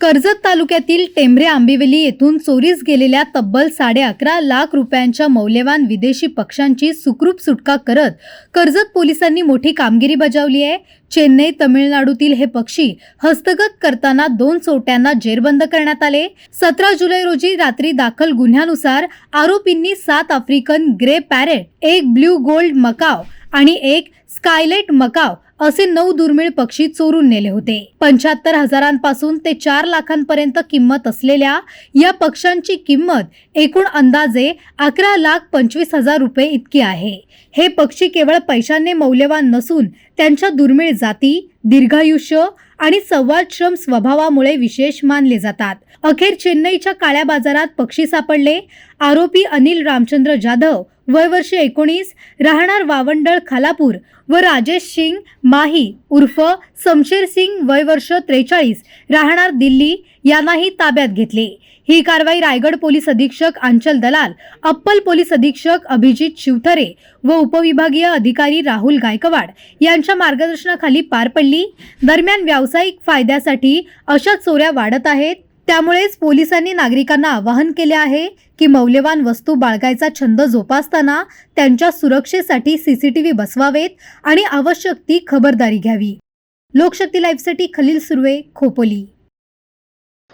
कर्जत तालुक्यातील टेंभरे आंबिवली येथून चोरीस गेलेल्या तब्बल साडे अकरा लाख रुपयांच्या मौल्यवान विदेशी पक्षांची सुखरूप सुटका करत कर्जत पोलिसांनी मोठी कामगिरी बजावली आहे. चेन्नई तमिळनाडूतील हे पक्षी हस्तगत करताना दोन चोरट्यांना जेरबंद करण्यात आले. सतरा जुलै रोजी रात्री दाखल गुन्ह्यानुसार आरोपींनी सात आफ्रिकन ग्रे पॅरेट एक ब्ल्यू गोल्ड मकाव आणि एक स्कायलेट मकाव असे नऊ दुर्मिळ पक्षी चोरून नेले होते. पंच्याहत्तर हजारांपासून ते चार लाखांपर्यंत किंमत असलेल्या या पक्ष्यांची किंमत एकूण अंदाजे अकरा लाख पंचवीस हजार रुपये इतकी आहे. हे पक्षी केवळ पैशांनी मौल्यवान नसून त्यांच्या दुर्मिळ जाती दीर्घायुष्य आणि संवादक्षम स्वभावामुळे विशेष मानले जातात. अखेर चेन्नईच्या काळ्या बाजारात पक्षी सापडले. आरोपी अनिल रामचंद्र जाधव वय वर्ष एकोणीस राहणार वावंडळ खालापूर व राजेश सिंग माही उर्फ समशेर सिंग वय वर्ष त्रेचाळीस राहणार दिल्ली यांनाही ताब्यात घेतले. ही कारवाई रायगड पोलीस अधीक्षक अंचल दलाल अप्पल पोलीस अधीक्षक अभिजित शिवथरे व उपविभागीय अधिकारी राहुल गायकवाड यांच्या मार्गदर्शनाखाली पार पडली. दरम्यान व्यावसायिक फायद्यासाठी अशा चोऱ्या वाढत आहेत. त्यामुळेच पोलिसांनी नागरिकांना आवाहन केले आहे की मौल्यवान वस्तू बाळगायचा छंद जोपासताना त्यांच्या सुरक्षेसाठी सीसीटीव्ही बसवावेत आणि आवश्यक ती खबरदारी घ्यावी. लोकशक्ती लाईव्हसाठी खलील सुर्वे खोपोली.